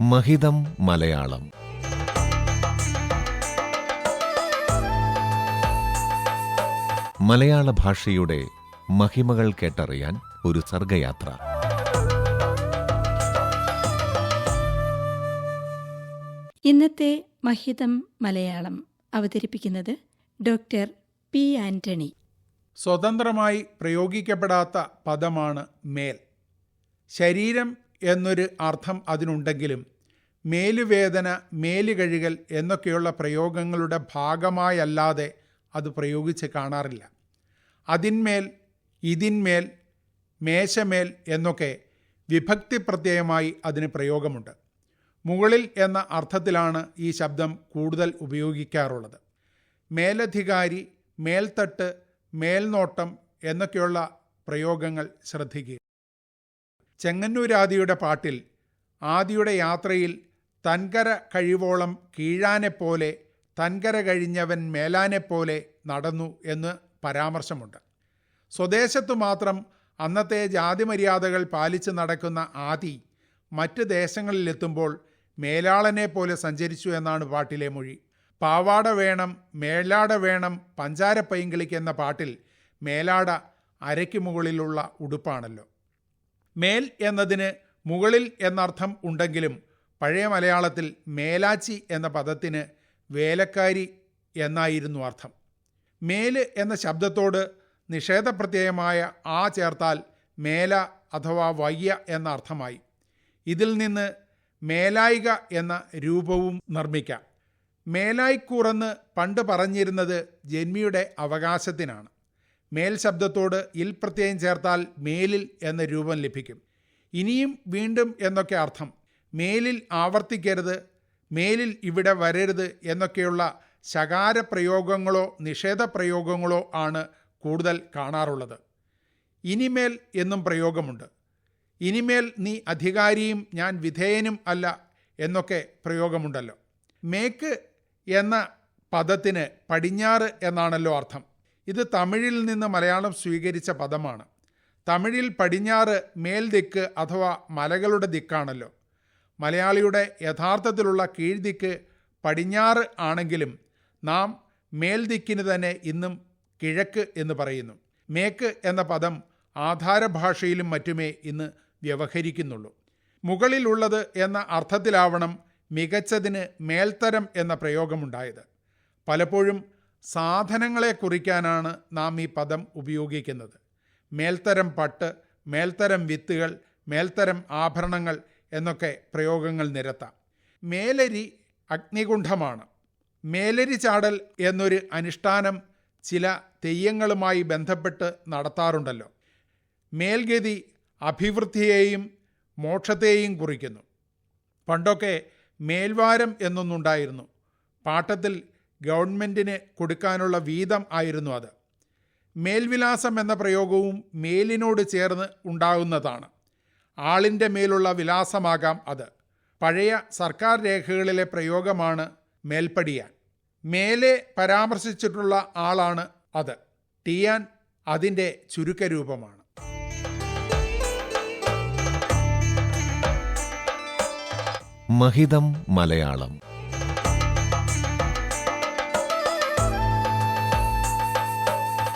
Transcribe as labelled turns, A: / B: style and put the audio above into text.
A: മഹിതം മലയാളം. മലയാള ഭാഷയുടെ മഹിമകൾ കേട്ടറിയാൻ ഒരു സർഗയാത്ര.
B: ഇന്നത്തെ മഹിതം മലയാളം അവതരിപ്പിക്കുന്നത് ഡോക്ടർ പി ആന്റണി.
C: സ്വതന്ത്രമായി പ്രയോഗിക്കപ്പെടാത്ത പദമാണ് മേൽ. ശരീരം എന്നൊരു അർത്ഥം അതിനുണ്ടെങ്കിലും മേലുവേദന മേലുകഴുകൽ എന്നൊക്കെയുള്ള പ്രയോഗങ്ങളുടെ ഭാഗമായല്ലാതെ അത് പ്രയോഗിച്ച് കാണാറില്ല. അതിന്മേൽ ഇതിന്മേൽ മേശമേൽ എന്നൊക്കെ വിഭക്തി പ്രത്യയമായി അതിന് പ്രയോഗമുണ്ട്. മുകളിൽ എന്ന അർത്ഥത്തിലാണ് ഈ ശബ്ദം കൂടുതൽ ഉപയോഗിക്കാറുള്ളത്. മേലധികാരി മേൽത്തട്ട് മേൽനോട്ടം എന്നൊക്കെയുള്ള പ്രയോഗങ്ങൾ ശ്രദ്ധിക്കുക. ചെങ്ങന്നൂരാദിയുടെ പാട്ടിൽ ആദിയുടെ യാത്രയിൽ തൻകര കഴിവോളം കീഴാനെപ്പോലെ തൻകര കഴിഞ്ഞവൻ മേലാനെപ്പോലെ നടന്നു എന്ന് പരാമർശമുണ്ട്. സ്വദേശത്തു മാത്രം അന്നത്തെ ജാതി മര്യാദകൾ പാലിച്ച് നടക്കുന്ന ആദി മറ്റ് ദേശങ്ങളിലെത്തുമ്പോൾ മേലാളനെ പോലെ സഞ്ചരിച്ചു എന്നാണ് പാട്ടിലെ മൊഴി. പാവാട വേണം മേലാട വേണം പഞ്ചാര പൈങ്കിളിക്ക് എന്ന പാട്ടിൽ മേലാട അരയ്ക്ക് മുകളിലുള്ള ഉടുപ്പാണല്ലോ. മേൽ എന്നതിന് മുകളിൽ എന്നർത്ഥം ഉണ്ടെങ്കിലും പഴയ മലയാളത്തിൽ മേലാച്ചി എന്ന പദത്തിന് വേലക്കാരി എന്നായിരുന്നു അർത്ഥം. മേൽ എന്ന ശബ്ദത്തോട് നിഷേധപ്രത്യയമായ ആ ചേർത്താൽ മേല അഥവാ വയ്യ എന്ന അർത്ഥമായി. ഇതിൽ നിന്ന് മേലായിക എന്ന രൂപവും നിർമ്മിക്കാം. മേലായിക്കൂറെന്ന് പണ്ട് പറഞ്ഞിരുന്നത് ജന്മിയുടെ അവകാശത്തിനാണ്. മേൽ ശബ്ദത്തോട് ഇൽ പ്രത്യയം ചേർത്താൽ മേലിൽ എന്ന രൂപം ലഭിക്കും. ഇനിയും വീണ്ടും എന്നൊക്കെ അർത്ഥം. മേലിൽ ആവർത്തിക്കരുത് മേലിൽ ഇവിടെ വരരുത് എന്നൊക്കെയുള്ള ശകാര പ്രയോഗങ്ങളോ നിഷേധ പ്രയോഗങ്ങളോ ആണ് കൂടുതൽ കാണാറുള്ളത്. ഇനിമേൽ എന്നും പ്രയോഗമുണ്ട്. ഇനിമേൽ നീ അധികാരിയും ഞാൻ വിധേയനും അല്ല എന്നൊക്കെ പ്രയോഗമുണ്ടല്ലോ. മേക്ക് എന്ന പദത്തിന് പടിഞ്ഞാറ് എന്നാണല്ലോ അർത്ഥം. ഇത് തമിഴിൽ നിന്ന് മലയാളം സ്വീകരിച്ച പദമാണ്. തമിഴിൽ പടിഞ്ഞാറ് മേൽദിക്ക് അഥവാ മലകളുടെ ദിക്കാണല്ലോ. മലയാളിയുടെ യഥാർത്ഥത്തിലുള്ള കീഴ്ദിക്ക് പടിഞ്ഞാറ് ആണെങ്കിലും നാം മേൽദിക്കിന് തന്നെ ഇന്നും കിഴക്ക് എന്ന് പറയുന്നു. മേക്ക് എന്ന പദം ആധാരഭാഷയിലും മറ്റുമേ ഇന്ന് വ്യവഹരിക്കുന്നുള്ളൂ. മുകളിലുള്ളത് എന്ന അർത്ഥത്തിലാവണം മികച്ചതിന് മേൽത്തരം എന്ന പ്രയോഗമുണ്ടായത്. പലപ്പോഴും സാധനങ്ങളെ കുറിക്കാനാണ് നാം ഈ പദം ഉപയോഗിക്കുന്നത്. മേൽത്തരം പട്ട് മേൽത്തരം വിത്തുകൾ മേൽത്തരം ആഭരണങ്ങൾ എന്നൊക്കെ പ്രയോഗങ്ങൾ നിരത്താം. മേലരി അഗ്നികുണ്ഠമാണ്. മേലരി ചാടൽ എന്നൊരു അനുഷ്ഠാനം ചില തെയ്യങ്ങളുമായി ബന്ധപ്പെട്ട് നടത്താറുണ്ടല്ലോ. മേൽഗതി അഭിവൃദ്ധിയെയും മോക്ഷത്തെയും കുറിക്കുന്നു. പണ്ടൊക്കെ മേൽവാരം എന്നൊന്നുണ്ടായിരുന്നു. പാട്ടത്തിൽ ഗവൺമെന്റിന് കൊടുക്കാനുള്ള വീതം ആയിരുന്നു അത്. മേൽവിലാസം എന്ന പ്രയോഗവും മേലിനോട് ചേർന്ന് ഉണ്ടാകുന്നതാണ്. ആളിന്റെ മേലുള്ള വിലാസമാകാം അത്. പഴയ സർക്കാർ രേഖകളിലെ പ്രയോഗമാണ് മേൽപ്പടിയാൻ മേലെ പരാമർശിച്ചിട്ടുള്ള ആളാണ് അത്. ടിയാൻ അതിന്റെ ചുരുക്കരൂപമാണ്.
A: മഹിതം മലയാളം.